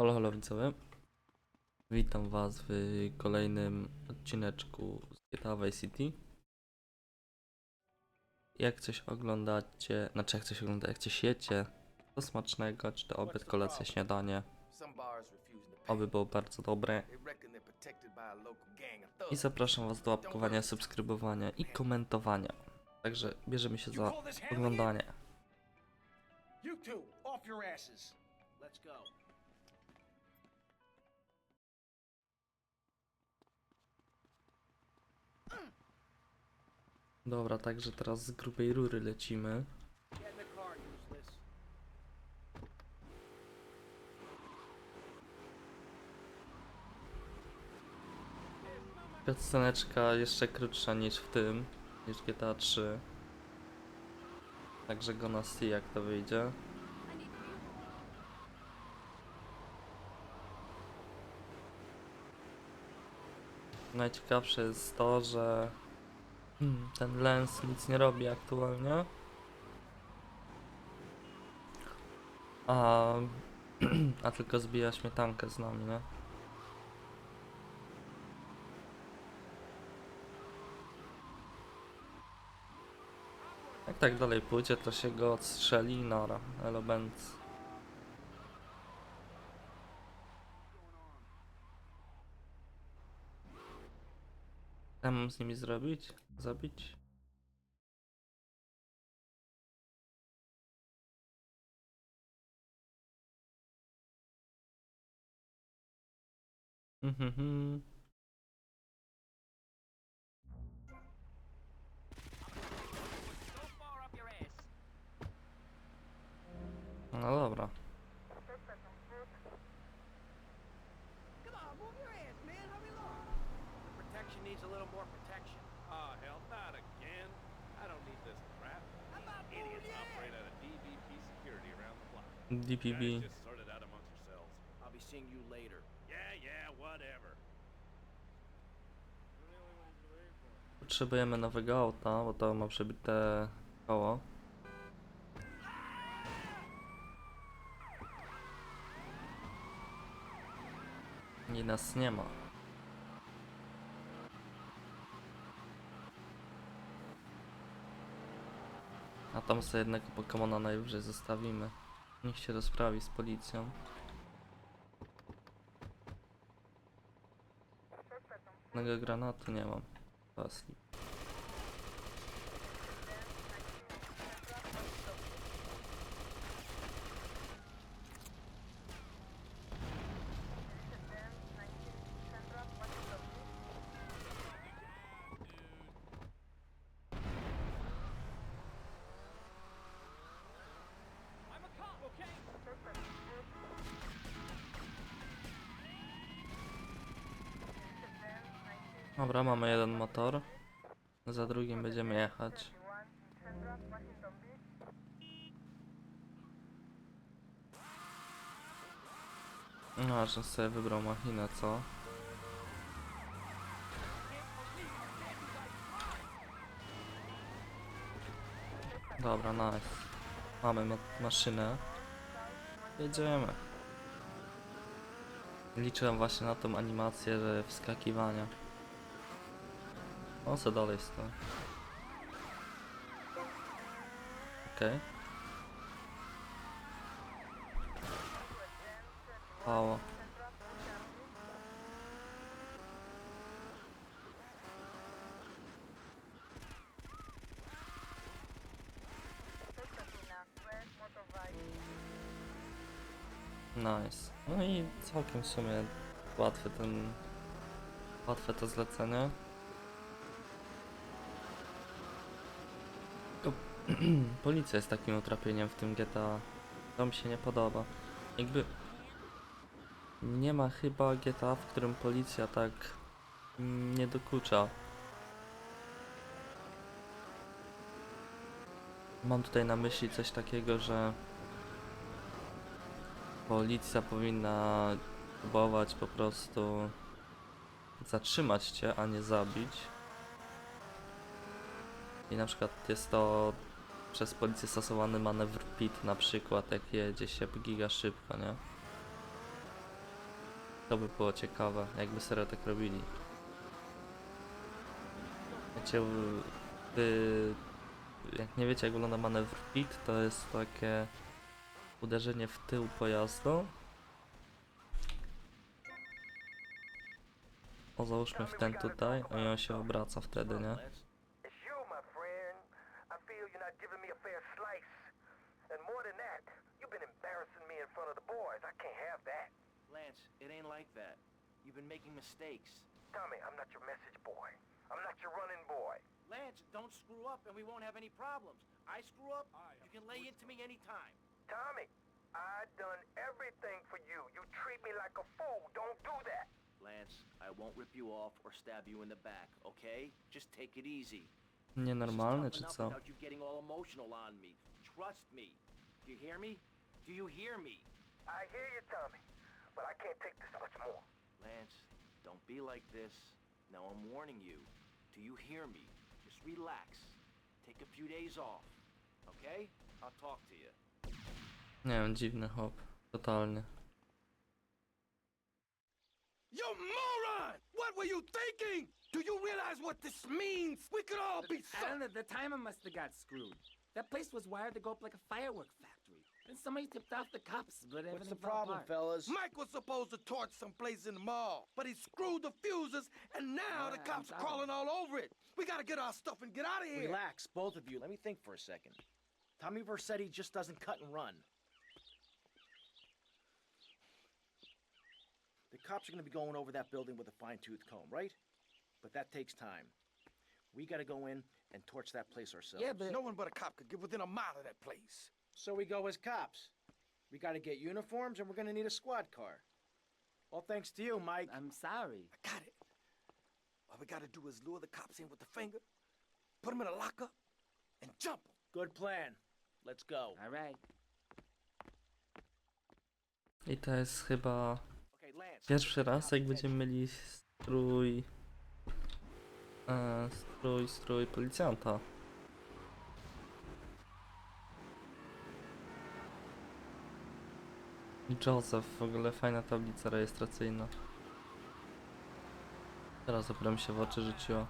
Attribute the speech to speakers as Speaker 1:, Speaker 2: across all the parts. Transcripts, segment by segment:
Speaker 1: Halo, halo widzowie. Witam was w kolejnym odcineczku z GTA Vice City. Jak coś oglądacie, znaczy jak coś oglądacie, jak coś jecie, to smacznego, czy to obiad, kolacja, śniadanie. Oby było bardzo dobre. I zapraszam was do łapkowania, subskrybowania i komentowania. Także bierzemy się za oglądanie.
Speaker 2: You two, off your asses. Let's go.
Speaker 1: Dobra, także teraz z grubej rury lecimy. Pioseneczka jeszcze krótsza niż w tym, niż GTA 3. Także go na see jak to wyjdzie. Najciekawsze jest to, że hmm, ten lens nic nie robi aktualnie. A, a tylko zbija śmietankę z nami, nie? Jak tak dalej pójdzie, to się go odstrzeli i nara. Elo Co mam z nimi zrobić? Zabić? Mhm. No DPB.
Speaker 3: Guys, just sort it out amongst yourselves.
Speaker 2: I'll be seeing you later.
Speaker 3: Yeah, yeah, whatever.
Speaker 1: Potrzebujemy nowego auta, bo to ma przebite koło. I nas nie ma. A tam sobie jednego Pokemona najwyżej zostawimy. Niech się rozprawi z policją. Żadnego granatu nie mam. Pasli. Dobra, mamy jeden motor. Za drugim będziemy jechać. No, że sobie wybrał machinę, co? Dobra, nice. Mamy ma maszynę. Jedziemy. Liczyłem właśnie na tą animację, że wskakiwania. On se dalej stoi. Okej. Mało. Nice. No i całkiem w sumie łatwy ten... Łatwe to zlecenie. Tylko policja jest takim utrapieniem w tym GTA. To mi się nie podoba. Jakby nie ma chyba GTA, w którym policja tak mm, nie dokucza. Mam tutaj na myśli coś takiego, że policja powinna próbować po prostu zatrzymać cię, a nie zabić. I na przykład jest to przez policję stosowany manewr PIT na przykład, jak jedzie się giga szybko, nie? To by było ciekawe, jakby serio tak robili. Wiecie, wy, jak nie wiecie jak wygląda manewr pit, to jest takie uderzenie w tył pojazdu. O, załóżmy w ten tutaj, i on się obraca wtedy, nie?
Speaker 4: Lance, it ain't like that. You've been making mistakes.
Speaker 5: Tommy, I'm not your message boy. I'm not your running boy.
Speaker 4: Lance, don't screw up and we won't have any problems. I screw up, you can lay into me anytime.
Speaker 5: Tommy, I done everything for you. You treat me like a fool. Don't do that.
Speaker 4: Lance, I won't rip you off or stab you in the back, okay? Just take it easy.
Speaker 1: Nienormalny
Speaker 4: This is
Speaker 1: czy
Speaker 4: tough
Speaker 1: co?
Speaker 4: enough without you getting all emotional on me. Trust me. Do you hear me? Do you hear me?
Speaker 5: I hear you, Tommy, but I can't take this much more.
Speaker 4: Lance, don't be like this. Now I'm warning you. Do you hear me? Just relax. Take a few days off. Okay? I'll talk to you.
Speaker 1: Nie wiem, dziwny hop. Totalnie.
Speaker 6: You moron! What were you thinking? Do you realize what this means? We could all be so-
Speaker 7: And the, the timer must have got screwed. That place was wired to go up like a firework factory. And somebody tipped off the cops, but everything
Speaker 8: What's the
Speaker 7: fell
Speaker 8: problem,
Speaker 7: apart.
Speaker 8: fellas?
Speaker 6: Mike was supposed to torch someplace in the mall, but he screwed the fuses, and now the
Speaker 7: ah,
Speaker 6: cops are crawling all over it. We gotta get our stuff and get out of here.
Speaker 8: Relax, both of you. Let me think for a second. Tommy Versetti just doesn't cut and run. The cops are going to be going over that building with a fine tooth comb, right? But that takes time. We got to go in and torch that place ourselves.
Speaker 7: Yeah, but
Speaker 6: No one but a cop could get within a mile of that place.
Speaker 8: So we go as cops. We got to get uniforms and we're going to need a squad car. All thanks to you, Mike.
Speaker 7: I'm sorry.
Speaker 6: I got it. All we gotta do is lure the cops in with the finger, put them in a lockup, and jump 'em.
Speaker 8: Good plan. Let's go.
Speaker 7: All right.
Speaker 1: I to jest chyba
Speaker 8: Okay, Lance.
Speaker 1: pierwszy raz, jak będziemy mieli strój. E, strój, strój policjanta. Joseph, w ogóle fajna tablica rejestracyjna. Teraz dopiero mi się w oczy rzuciło.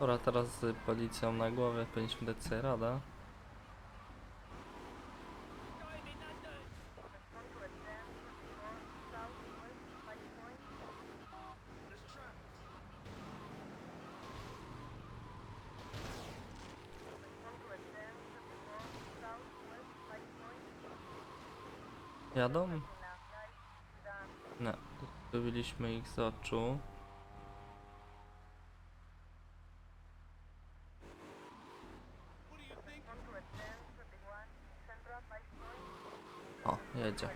Speaker 1: Dobra, teraz z policją na głowie powinniśmy dać sobie radę. Jadą? Nie, zgubiliśmy ich z oczu. O, jedzie.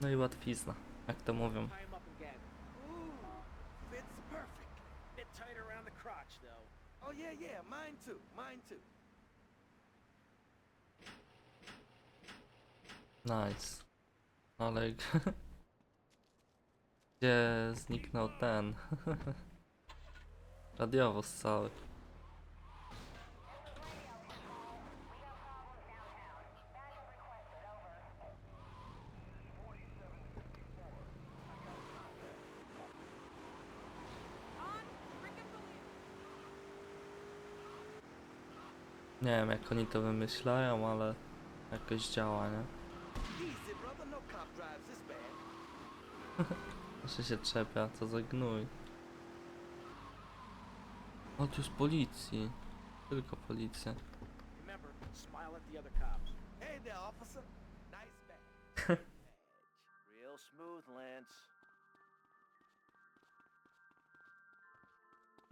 Speaker 1: No i łatwizna, jak to mówią.
Speaker 6: Oh yeah, yeah, mine too, mine too.
Speaker 1: Nice. Ale... Gdzie zniknął ten? Radiowóz cały. Nie wiem jak oni to wymyślają, ale jakoś działa, nie?
Speaker 6: Brother, no.
Speaker 1: Jeszcze się trzepia, co za gnój. O, tu z policji. Tylko policja.
Speaker 3: Remember, smile at the other cops.
Speaker 6: Hey there, officer. Nice badge.
Speaker 4: Real smooth, Lance.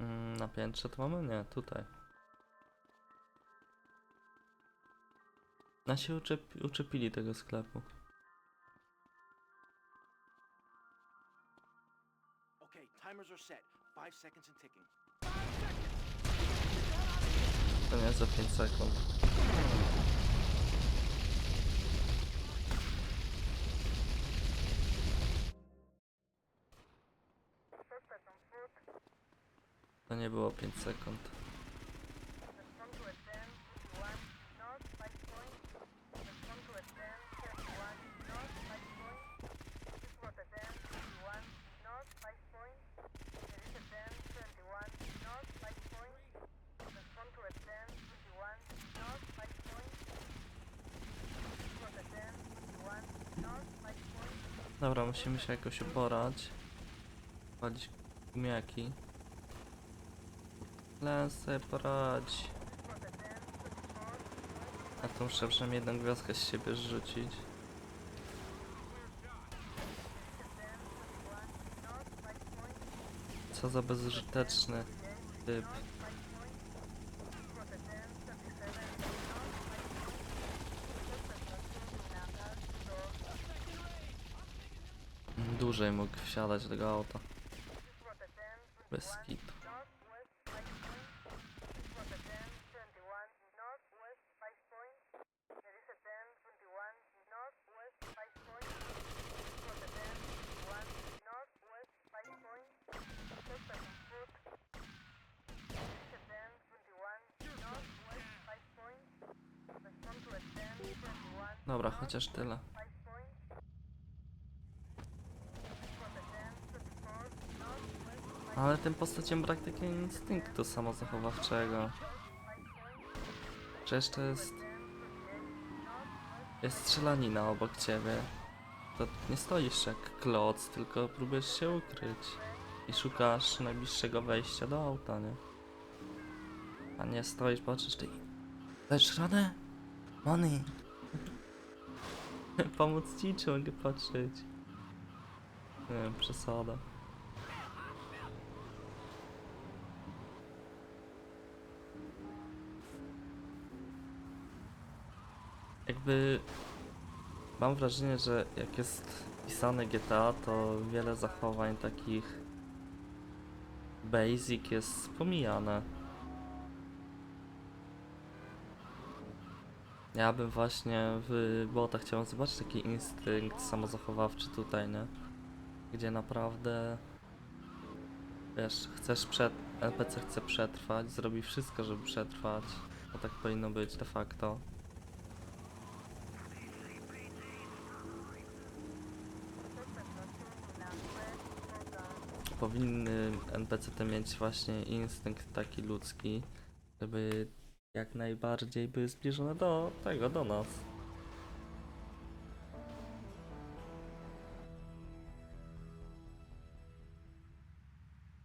Speaker 1: Mm, na piętrze to mamy? Nie, tutaj. Nasi uczep uczepili tego sklepu.
Speaker 4: Okay, timers are set. Five seconds and ticking.
Speaker 1: To nie za 5 sekund. To nie było 5 sekund. Dobra, musimy się jakoś uporać. Palić gumiaki. Len sobie poradź. A to muszę przynajmniej jedną gwiazdkę z siebie zrzucić. Co za bezużyteczny typ. Dłużej mógł wsiadać do tego auta. Bez kitu. Dobra, chociaż tyle. Ale tym postaciom brak takiego instynktu samozachowawczego. Przecież to jest... Jest strzelanina obok ciebie. To nie stoisz jak kloc, tylko próbujesz się ukryć. I szukasz najbliższego wejścia do auta, nie? A nie stoisz, patrzysz, ty... Dajesz radę? Money! Pomóc ci, czy mogę patrzeć? Nie wiem, przesada. Jakby mam wrażenie, że jak jest pisane GTA, to wiele zachowań takich basic jest pomijane. Ja bym właśnie w botach chciał zobaczyć taki instynkt samozachowawczy tutaj, nie? Gdzie naprawdę wiesz, chcesz przed NPC chce przetrwać, zrobi wszystko, żeby przetrwać. Bo tak powinno być de facto. Powinny NPC te mieć właśnie instynkt taki ludzki, żeby jak najbardziej były zbliżone do tego, do nas.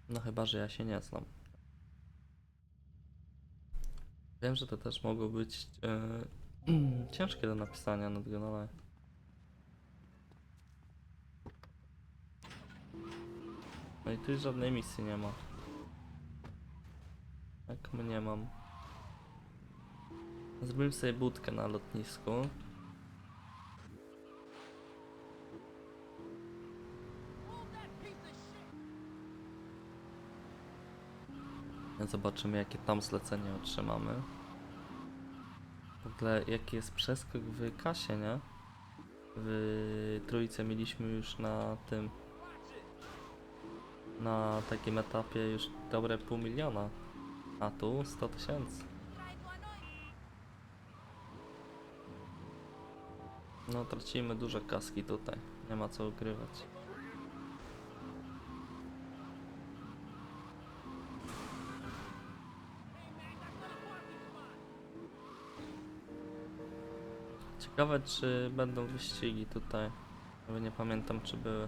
Speaker 1: No chyba, że ja się nie znam. Wiem, że to też mogło być e, ciężkie do napisania, no ale... No i tu już żadnej misji nie ma. Jak mnie mam. Zrobimy sobie budkę na lotnisku. Zobaczymy jakie tam zlecenie otrzymamy. W ogóle jaki jest przeskok w kasie, nie? W trójce mieliśmy już na tym na takim etapie już dobre pół miliona, a tu 100 tysięcy. No tracimy duże kaski tutaj, nie ma co ukrywać. Ciekawe czy będą wyścigi tutaj, bo nie pamiętam czy były.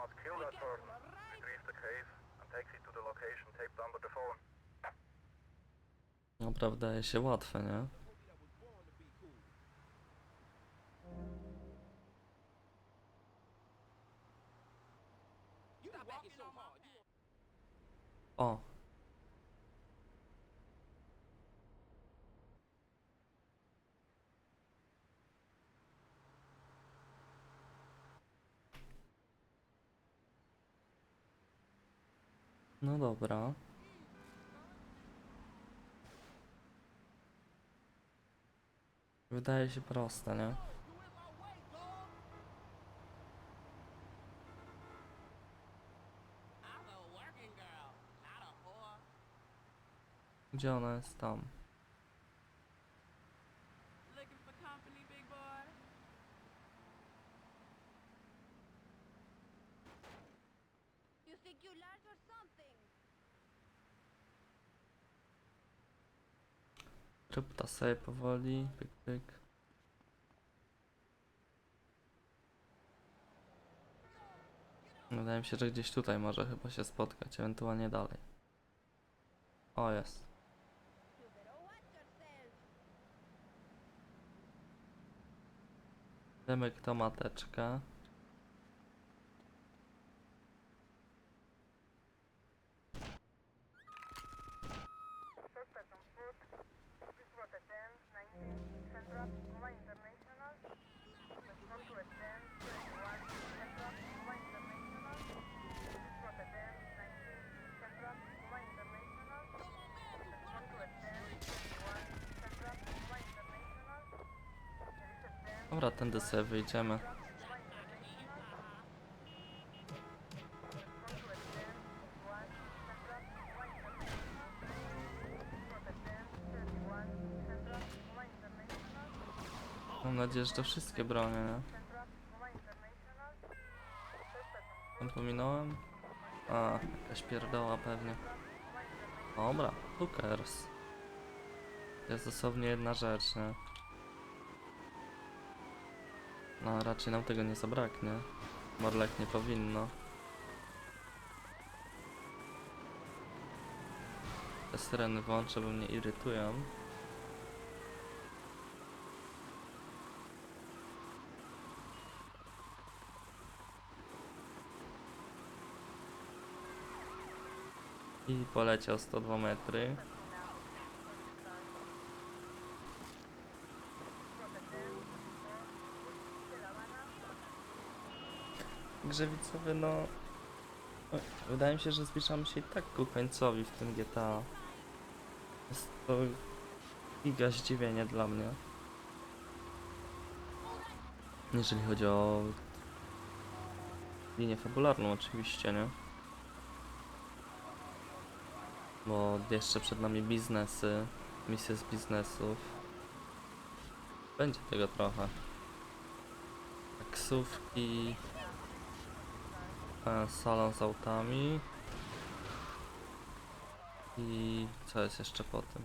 Speaker 5: Must kill that person, retrieve the case, and take it to the location taped under the phone.
Speaker 1: Naprawdę daje się łatwe, nie? O! No dobra. Wydaje się proste, nie? Gdzie ona jest tam? Krypta sobie powoli, pyk pyk. Wydaje mi się, że gdzieś tutaj może chyba się spotkać, ewentualnie dalej. O, jest.
Speaker 9: You better watch
Speaker 1: Dobra, tędy sobie wyjdziemy.
Speaker 5: Cuba International. Respond to attend 21 Central Cuba International. Report attend 31 Central Cuba International.
Speaker 1: Mam nadzieję, że to wszystkie bronie, nie? Tam pominąłem? A, jakaś pierdoła pewnie. Dobra, cares? Jest dosłownie jedna rzecz, nie? No, raczej nam tego nie zabraknie. Morlek nie powinno. Te syreny włączę, bo mnie irytują. I poleciał 102 metry. Grze widzowie, no... Wydaje mi się, że zbliżamy się i tak ku końcowi w tym GTA. Jest to giga zdziwienie dla mnie. Jeżeli chodzi o linię fabularną oczywiście, nie? Bo jeszcze przed nami biznesy, misje z biznesów. Będzie tego trochę. Taksówki, salon z autami i co jest jeszcze po tym?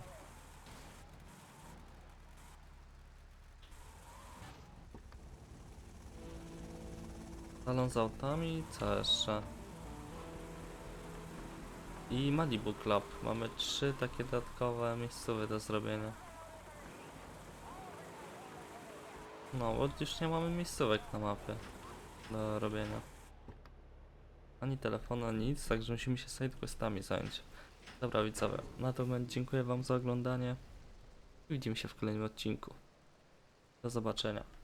Speaker 1: Salon z autami, co jeszcze? I Malibu Club. Mamy trzy takie dodatkowe miejscowe do zrobienia. No, bo już nie mamy miejscówek na mapie do robienia. Ani telefonu, ani nic, także musimy się sidequestami zająć. Dobra widzowie, na to moment dziękuję wam za oglądanie. Widzimy się w kolejnym odcinku. Do zobaczenia.